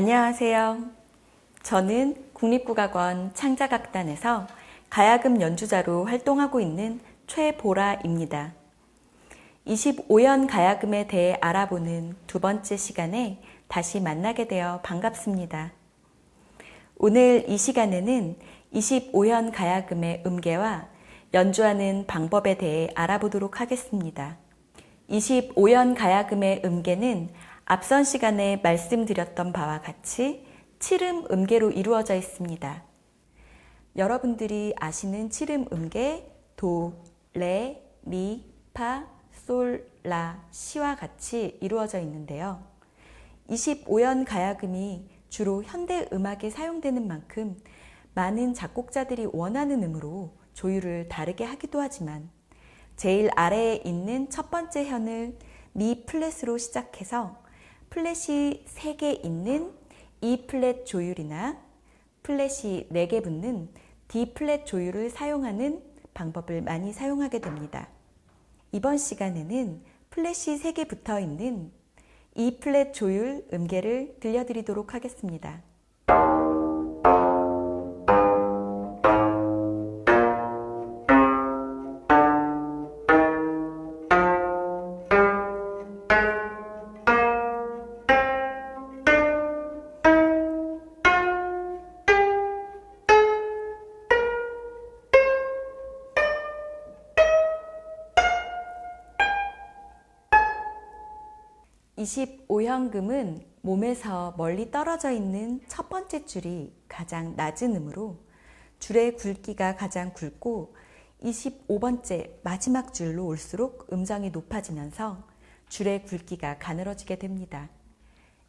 안녕하세요. 저는 국립국악원 창작악단에서 가야금 연주자로 활동하고 있는 최보라입니다. 25연 가야금에 대해 알아보는 두 번째 시간에 다시 만나게 되어 반갑습니다. 오늘 이 시간에는 25연 가야금의 음계와 연주하는 방법에 대해 알아보도록 하겠습니다. 25연 가야금의 음계는 앞선 시간에 말씀드렸던 바와 같이 칠음 음계로 이루어져 있습니다. 여러분들이 아시는 칠음 음계 도, 레, 미, 파, 솔, 라, 시와 같이 이루어져 있는데요. 25연 가야금이 주로 현대 음악에 사용되는 만큼 많은 작곡자들이 원하는 음으로 조율을 다르게 하기도 하지만 제일 아래에 있는 첫 번째 현을 미 플랫으로 시작해서 플랫이 3개 있는 E 플랫 조율이나 플랫이 4개 붙는 D 플랫 조율을 사용하는 방법을 많이 사용하게 됩니다. 이번 시간에는 플랫이 3개 붙어 있는 E 플랫 조율 음계를 들려드리도록 하겠습니다. 이십 오현금은 몸에서 멀리 떨어져 있는 첫 번째 줄이 가장 낮은 음으로 줄의 굵기가 가장 굵고 25번째 마지막 줄로 올수록 음정이 높아지면서 줄의 굵기가 가늘어지게 됩니다.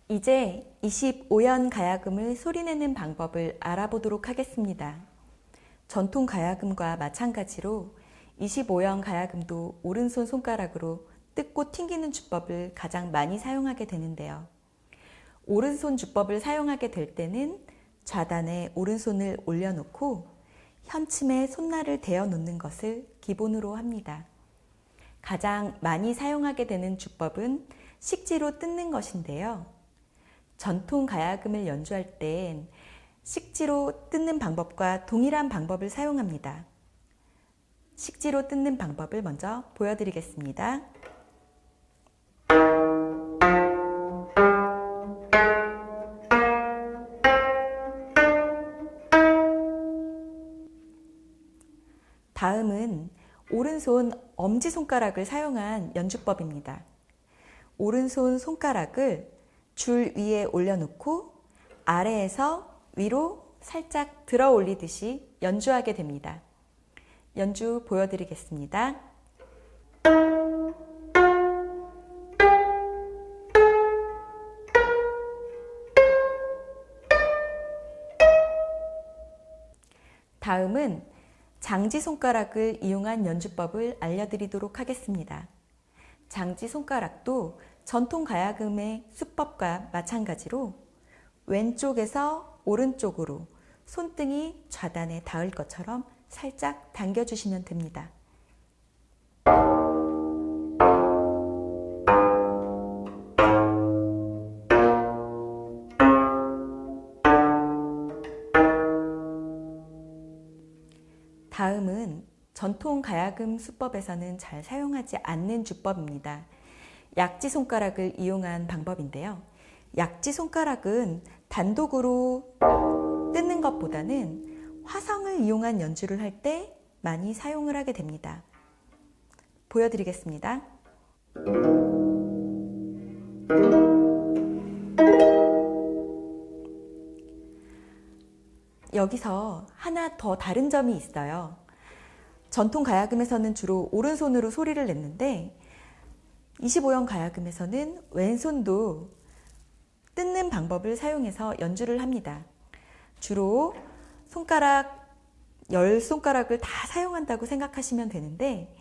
이제 25연 가야금을 소리내는 방법을 알아보도록 하겠습니다. 전통 가야금과 마찬가지로 25연 가야금도 오른손 손가락으로 뜯고 튕기는 주법을 가장 많이 사용하게 되는데요. 오른손 주법을 사용하게 될 때는 좌단에 오른손을 올려놓고 현침에 손날을 대어 놓는 것을 기본으로 합니다. 가장 많이 사용하게 되는 주법은 식지로 뜯는 것인데요. 전통 가야금을 연주할 땐 식지로 뜯는 방법과 동일한 방법을 사용합니다. 식지로 뜯는 방법을 먼저 보여드리겠습니다. 오른손 엄지손가락을 사용한 연주법입니다. 오른손 손가락을 줄 위에 올려놓고 아래에서 위로 살짝 들어 올리듯이 연주하게 됩니다. 연주 보여드리겠습니다. 다음은 장지 손가락을 이용한 연주법을 알려드리도록 하겠습니다. 장지 손가락도 전통 가야금의 수법과 마찬가지로 왼쪽에서 오른쪽으로 손등이 좌단에 닿을 것처럼 살짝 당겨주시면 됩니다. 전통 가야금 수법에서는 잘 사용하지 않는 주법입니다. 약지 손가락을 이용한 방법인데요. 약지 손가락은 단독으로 뜯는 것보다는 화성을 이용한 연주를 할 때 많이 사용을 하게 됩니다. 보여드리겠습니다. 여기서 하나 더 다른 점이 있어요. 전통 가야금에서는 주로 오른손으로 소리를 냈는데 25연 가야금에서는 왼손도 뜯는 방법을 사용해서 연주를 합니다. 주로 손가락, 열 손가락을 다 사용한다고 생각하시면 되는데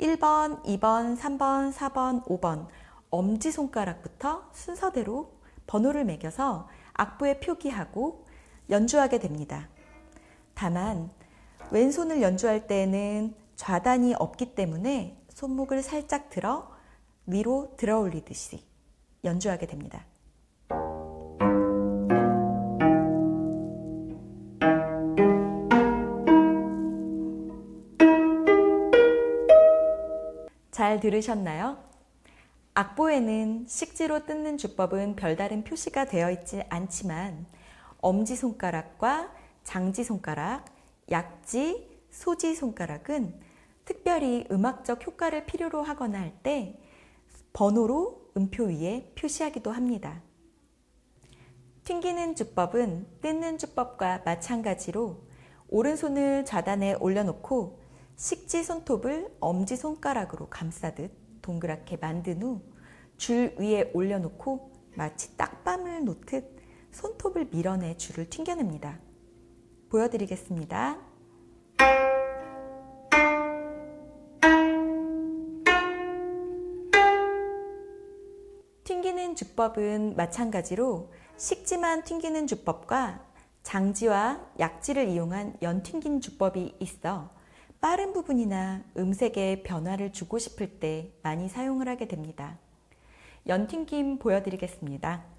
1번, 2번, 3번, 4번, 5번 엄지손가락부터 순서대로 번호를 매겨서 악보에 표기하고 연주하게 됩니다. 다만 왼손을 연주할 때에는 좌단이 없기 때문에 손목을 살짝 들어 위로 들어 올리듯이 연주하게 됩니다. 잘 들으셨나요? 악보에는 식지로 뜯는 주법은 별다른 표시가 되어 있지 않지만 엄지손가락과 장지손가락, 약지, 소지 손가락은 특별히 음악적 효과를 필요로 하거나 할 때 번호로 음표 위에 표시하기도 합니다. 튕기는 주법은 뜯는 주법과 마찬가지로 오른손을 좌단에 올려놓고 식지 손톱을 엄지 손가락으로 감싸듯 동그랗게 만든 후 줄 위에 올려놓고 마치 딱밤을 놓듯 손톱을 밀어내 줄을 튕겨냅니다. 보여드리겠습니다. 튕기는 주법은 마찬가지로 식지만 튕기는 주법과 장지와 약지를 이용한 연튕긴 주법이 있어 빠른 부분이나 음색에 변화를 주고 싶을 때 많이 사용을 하게 됩니다. 연튕김 보여드리겠습니다.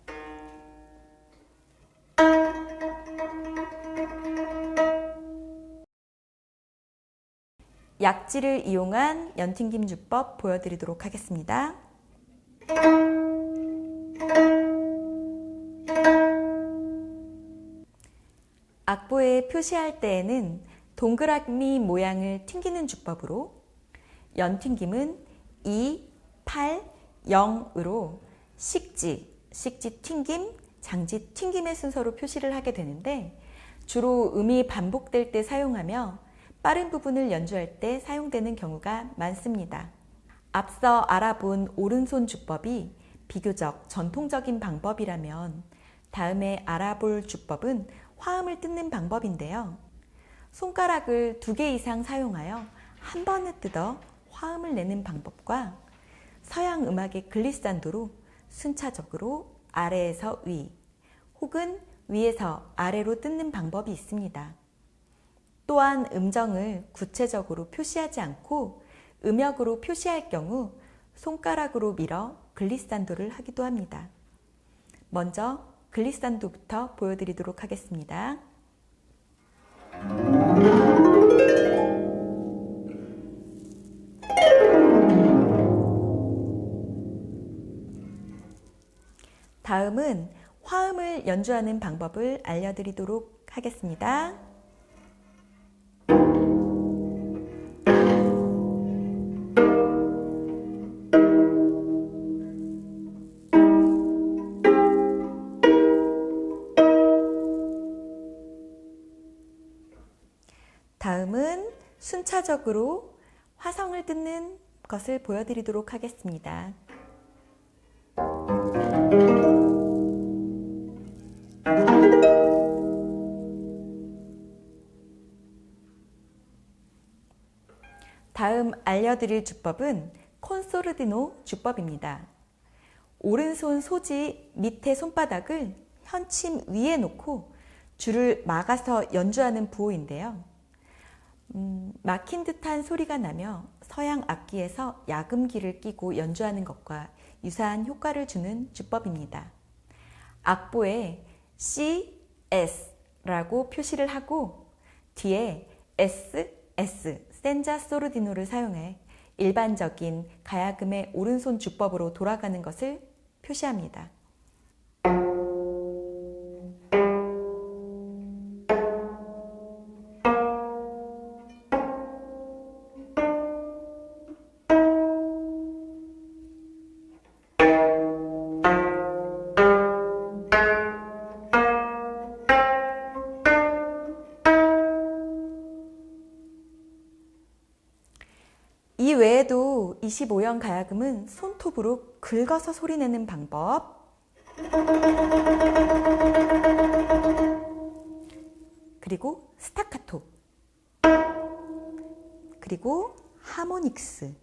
약지를 이용한 연튕김 주법 보여드리도록 하겠습니다. 악보에 표시할 때에는 동그라미 모양을 튕기는 주법으로 연튕김은 2, 8, 0으로 식지, 식지 튕김, 장지 튕김의 순서로 표시를 하게 되는데 주로 음이 반복될 때 사용하며 빠른 부분을 연주할 때 사용되는 경우가 많습니다. 앞서 알아본 오른손 주법이 비교적 전통적인 방법이라면 다음에 알아볼 주법은 화음을 뜯는 방법인데요. 손가락을 두 개 이상 사용하여 한 번에 뜯어 화음을 내는 방법과 서양 음악의 글리산도로 순차적으로 아래에서 위 혹은 위에서 아래로 뜯는 방법이 있습니다. 또한 음정을 구체적으로 표시하지 않고 음역으로 표시할 경우 손가락으로 밀어 글리산도를 하기도 합니다. 먼저 글리산도부터 보여드리도록 하겠습니다. 다음은 화음을 연주하는 방법을 알려드리도록 하겠습니다. 순차적으로 화성을 뜯는 것을 보여드리도록 하겠습니다. 다음 알려드릴 주법은 콘소르디노 주법입니다. 오른손 소지 밑에 손바닥을 현침 위에 놓고 줄을 막아서 연주하는 부호인데요. 음, 막힌 듯한 소리가 나며 서양 악기에서 야금기를 끼고 연주하는 것과 유사한 효과를 주는 주법입니다. 악보에 C, S라고 표시를 하고 뒤에 S, S, 센자 소르디노를 사용해 일반적인 가야금의 오른손 주법으로 돌아가는 것을 표시합니다. 25형 가야금은 손톱으로 긁어서 소리내는 방법, 그리고 스타카토, 그리고 하모닉스,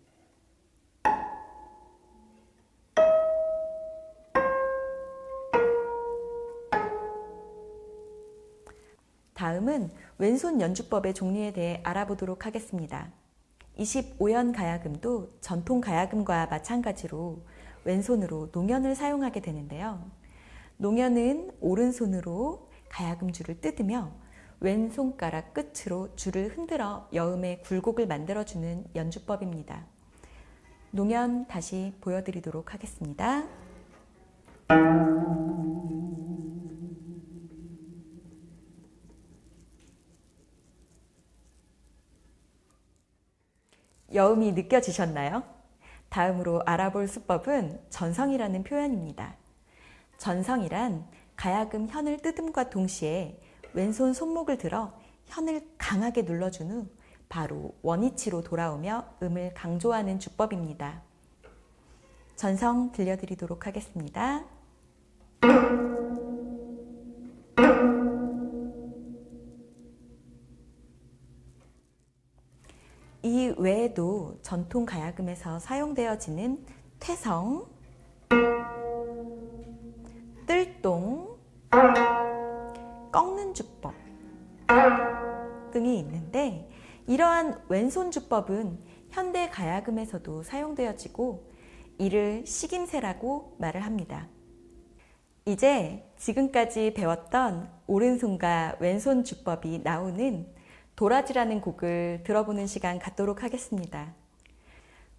다음은 왼손 연주법의 종류에 대해 알아보도록 하겠습니다. 25연 가야금도 전통 가야금과 마찬가지로 왼손으로 농연을 사용하게 되는데요. 농연은 오른손으로 가야금 줄을 뜯으며 왼손가락 끝으로 줄을 흔들어 여음의 굴곡을 만들어주는 연주법입니다. 노면 다시 보여드리도록 하겠습니다. 여음이 느껴지셨나요? 다음으로 알아볼 수법은 전성이라는 표현입니다. 전성이란 가야금 현을 뜯음과 동시에 왼손 손목을 들어 현을 강하게 눌러준 후 바로 원위치로 돌아오며 음을 강조하는 주법입니다. 전성 들려드리도록 하겠습니다. 외에도 전통 가야금에서 사용되어지는 퇴성, 뜰동, 꺾는 주법 등이 있는데 이러한 왼손 주법은 현대 가야금에서도 사용되어지고 이를 식임새라고 말을 합니다. 이제 지금까지 배웠던 오른손과 왼손 주법이 나오는 도라지라는 곡을 들어보는 시간 갖도록 하겠습니다.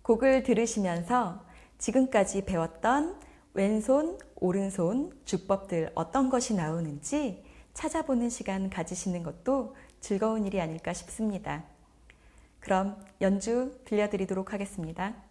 곡을 들으시면서 지금까지 배웠던 왼손, 오른손 주법들 어떤 것이 나오는지 찾아보는 시간 가지시는 것도 즐거운 일이 아닐까 싶습니다. 그럼 연주 들려드리도록 하겠습니다.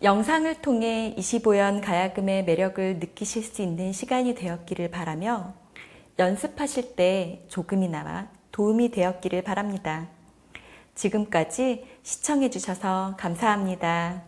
영상을 통해 25연 가야금의 매력을 느끼실 수 있는 시간이 되었기를 바라며 연습하실 때 조금이나마 도움이 되었기를 바랍니다. 지금까지 시청해 주셔서 감사합니다.